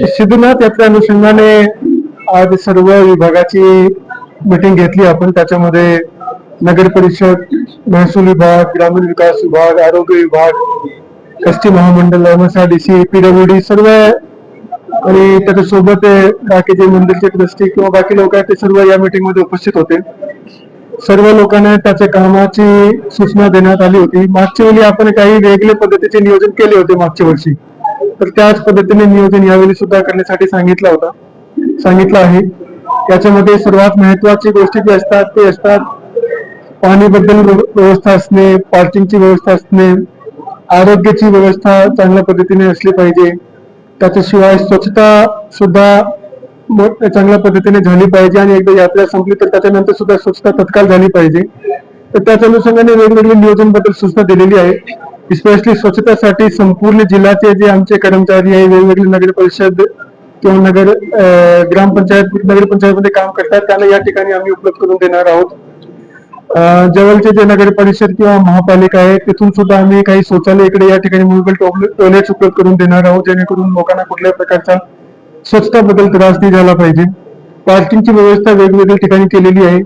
सिद्धनाथ यात्रा अनुषंगाने आज सर्व विभागाची मीटिंग घेतली. आपण त्याच्यामध्ये नगर परिषद महसूल विभाग ग्रामीण विकास विभाग आरोग्य विभाग एस टी महामंडळ एमएसआरडीसी पीडब्ल्यूडी सर्व आणि त्याच्यासोबत अं, बाकीचे मंदिरचे ट्रस्टी किंवा बाकी लोक आहेत ते सर्व या मीटिंगमध्ये उपस्थित होते. सर्व लोकांना त्याच्या कामाची सूचना देण्यात आली होती. मागच्या वेळी आपण काही वेगळे पद्धतीचे नियोजन केले होते मागच्या वर्षी. तर त्याच पद्धतीने नियोजन यावेळी सुद्धा करण्यासाठी सांगितलं होता. सांगितलं आहे. त्याच्यामध्ये सर्वात महत्वाची गोष्टी जी असतात ते असतात पाणीबद्दल व्यवस्था असणे पार्किंगची व्यवस्था असणे आरोग्याची व्यवस्था चांगल्या पद्धतीने असली पाहिजे. त्याच्याशिवाय स्वच्छता सुद्धा चांगल्या पद्धतीने झाली पाहिजे आणि एकदा यात्रा संपली तर त्याच्यानंतर सुद्धा स्वच्छता तत्काळ झाली पाहिजे. तर त्याच्या अनुषंगाने वेगवेगळे नियोजनबद्दल सूचना दिलेली आहे. स्पेशली स्वच्छतेसाठी संपूर्ण जिल्ह्याचे जे आमचे कर्मचारी आहे वेगवेगळे नगर परिषद किंवा नगर ग्रामपंचायत नगरपंचायतमध्ये काम करतात त्यांना या ठिकाणी आम्ही उपलब्ध करून देणार आहोत. जवळचे जे नगर परिषद किंवा महापालिका आहे तिथून सुद्धा आम्ही काही शौचालय इकडे या ठिकाणी मुव्हेबल टॉयलेट उपलब्ध करून देणार आहोत जेणेकरून लोकांना कुठल्याही प्रकारचा स्वच्छता बदल त्रास नाही झाला पाहिजे. पार्किंगची व्यवस्था वेगवेगळ्या ठिकाणी केलेली आहे.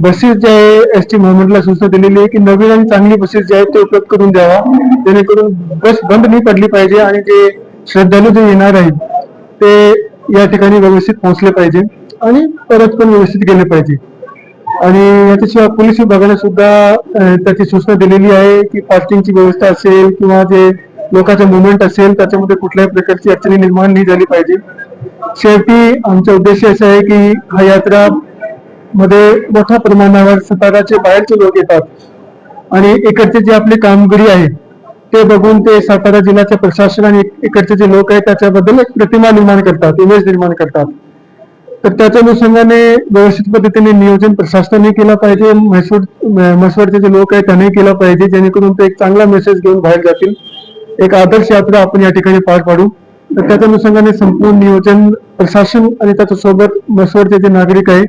बसेस ज्या आहे एस टी महामंडळाला सूचना दिलेली आहे की नवीन आणि चांगली बसेस जे आहेत ते उपलब्ध करून द्यावा. जेणेकरून बस बंद नाही पडली पाहिजे आणि जे श्रद्धालू जे येणार आहेत ते या ठिकाणी व्यवस्थित पोहोचले पाहिजे आणि परत पण व्यवस्थित गेले पाहिजे. आणि याच्याशिवाय पोलीस विभागाने सुद्धा त्याची सूचना दिलेली आहे की पार्किंगची व्यवस्था असेल किंवा जे लोकांचे मुवमेंट असेल त्याच्यामध्ये कुठल्याही प्रकारची अडचणी निर्माण नाही झाली पाहिजे. शेवटी आमचा उद्देश असा आहे की हा यात्रा मध्ये मोठ्या प्रमाणावर सताराचे बाहेरचे लोक येतात आणि इकडचे जे आपली कामगिरी आहे ते बघून ते सातारा जिल्ह्याचे प्रशासन आणि इकडचे जे लोक आहेत त्याच्याबद्दल एक प्रतिमा निर्माण करतात इमेज निर्माण करतात. तर त्याच्या अनुषंगाने व्यवस्थित पद्धतीने नियोजन प्रशासनाने केलं पाहिजे म्हैसूर म्हैसूरचे जे लोक आहेत त्यांनी केलं पाहिजे जेणेकरून ते एक चांगला मेसेज घेऊन बाहेर जातील. एक आदर्श यात्रा आपण या ठिकाणी पार पाडू. तर त्याच्या अनुषंगाने संपूर्ण नियोजन प्रशासन आणि त्याच्यासोबत म्हैसूरचे जे नागरिक आहे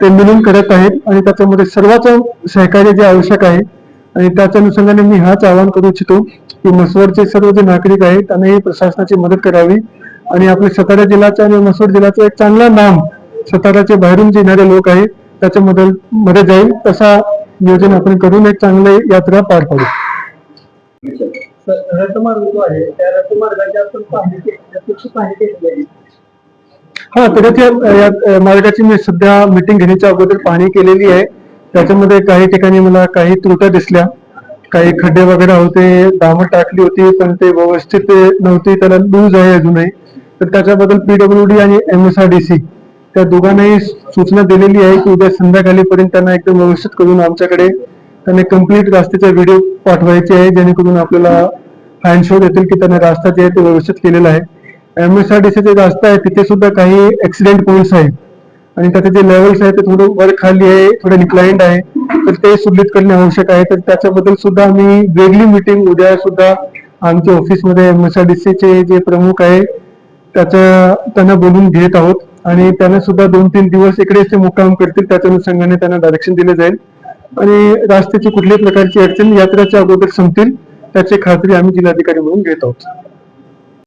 ते मिळून करत आहेत आणि त्याच्यामध्ये सर्वांचं सहकार्य जे आवश्यक आहे आणि त्याच्या अनुषंगाने मी हाच आवाहन करू इच्छितो की म्हसवडचे सर्व जे नागरिक आहेत त्यांनाही प्रशासनाची मदत करावी. आणि आपल्या सातारा जिल्ह्याचं आणि म्हसवड जिल्ह्याचं एक चांगलं नाम साताराचे बाहेरून जे येणारे लोक आहेत त्याच्यामध्ये मध्ये जाईल तसा नियोजन आपण करून एक चांगली यात्रा पार पाडू. हा तर त्या मार्गाची मी सध्या मीटिंग घेण्याच्या अगोदर पाहणी केलेली आहे. त्याच्यामध्ये काही ठिकाणी मला काही त्रुट्या दिसल्या. काही खड्डे वगैरे होते दामट टाकली होती पण ते व्यवस्थित नव्हती त्याला लूज आहे अजूनही. तर त्याच्याबद्दल पीडब्ल्यूडी आणि एमएसआरडीसी त्या दोघांनाही सूचना दिलेली आहे की उद्या संध्याकाळीपर्यंत त्यांना एकदम व्यवस्थित करून आमच्याकडे त्यांनी कंप्लीट रस्त्याचा व्हिडिओ पाठवायचे आहे जेणेकरून आपल्याला हँड शोध येतील की त्यांना रास्ता जे आहे ते व्यवस्थित केलेला आहे. एमएसआरडीसी जे रास्ता आहे तिथे सुद्धा काही ऍक्सिडेंट पॉईंट्स आहेत. आणि त्याचे जे लेवल्स आहेत ते थोडं वर खाली आहे थोडं डिक्लाइंड आहे. तर ते सुलित करणे आवश्यक आहे. तर त्याच्याबद्दल सुद्धा आम्ही वेगळी मीटिंग उद्या सुद्धा आमच्या ऑफिसमध्ये एमएसआरडीसीचे जे प्रमुख आहे त्याच्या त्यांना बोलून घेत आहोत. आणि त्यांना सुद्धा दोन तीन दिवस इकडेच ते मुक्काम करतील. त्याच्या अनुषंगाने त्यांना डायरेक्शन दिले जाईल. आणि रस्त्याची कुठल्याही प्रकारची अडचण यात्रेच्या अगोदर संपतील त्याची खात्री आम्ही जिल्हाधिकारी म्हणून घेत आहोत.